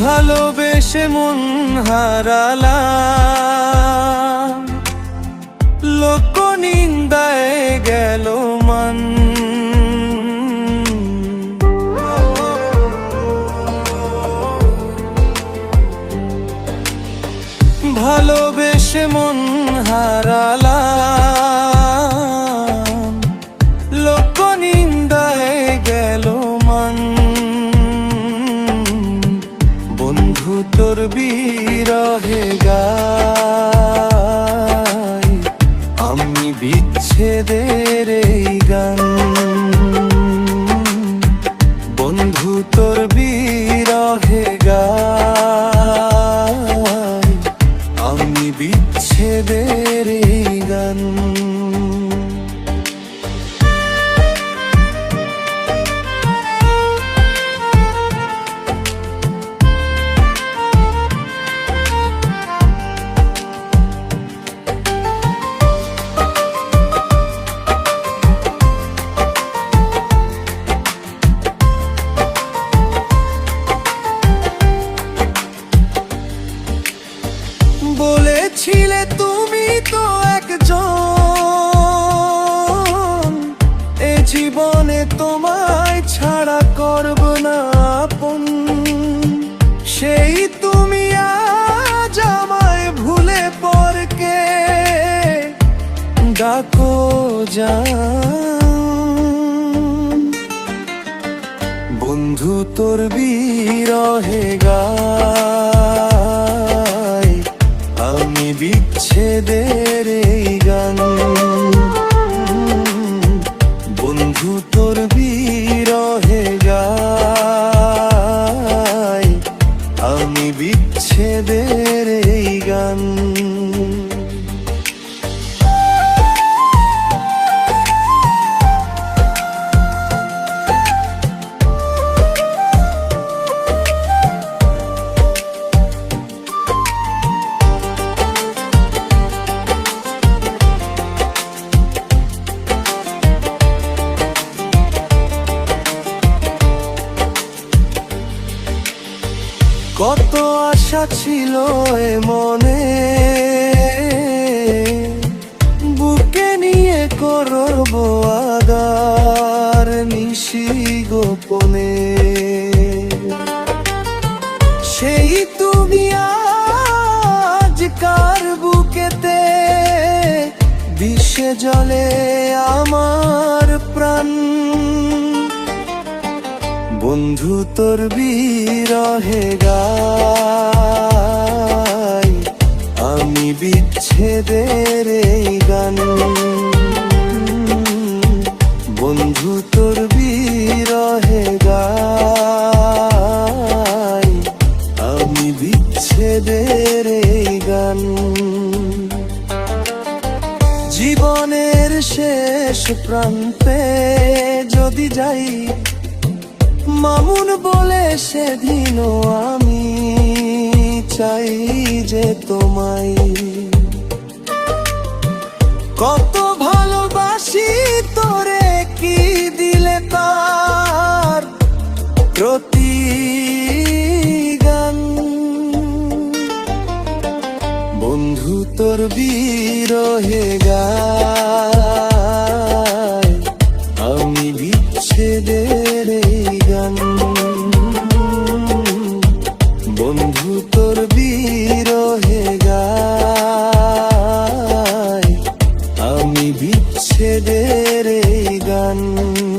ভালোবেসে মন হারালাম লোক নিন্দায় গেল মান হারালাম। লোক নিন্দায় গেল মান। বন্ধু তোর বিরহে গাই। আমি বিচ্ছেদের গান। বন্ধু তোর বিরহে গাই। বলেছিলে তুমি তো একজন। এ জীবনে তোমায় ছাড়া করব না আপন। সেই তুমি আজ আমায় ভুলে পরকে। ডাকো যা বন্ধু তোর বিরহে গাই বিচ্ছেদের এই গান। বন্ধু তোর বিরহে গাই আমি বিচ্ছেদের এই গান। কত আশা ছিল এ মনে। বুকে নিয়ে করব আদার নিশি গোপনে। সেই তুমি আজ কার বুকেতে? বিশ্বে জলে আমার প্রাণ। বন্ধু তোর বিরহে গাই, আমি বিচ্ছেদের গান। বন্ধু তোর বিরহে গাই, আমি বিচ্ছেদের গান। জীবনের শেষ প্রান্তে যদি যাই মামুন বলে সেদিনও আমি চাই যে তোমায়। কত ভালোবাসি তোরে কি দিলে তার প্রতি গান বন্ধু তোর বিরহে গায় গায় রে গান।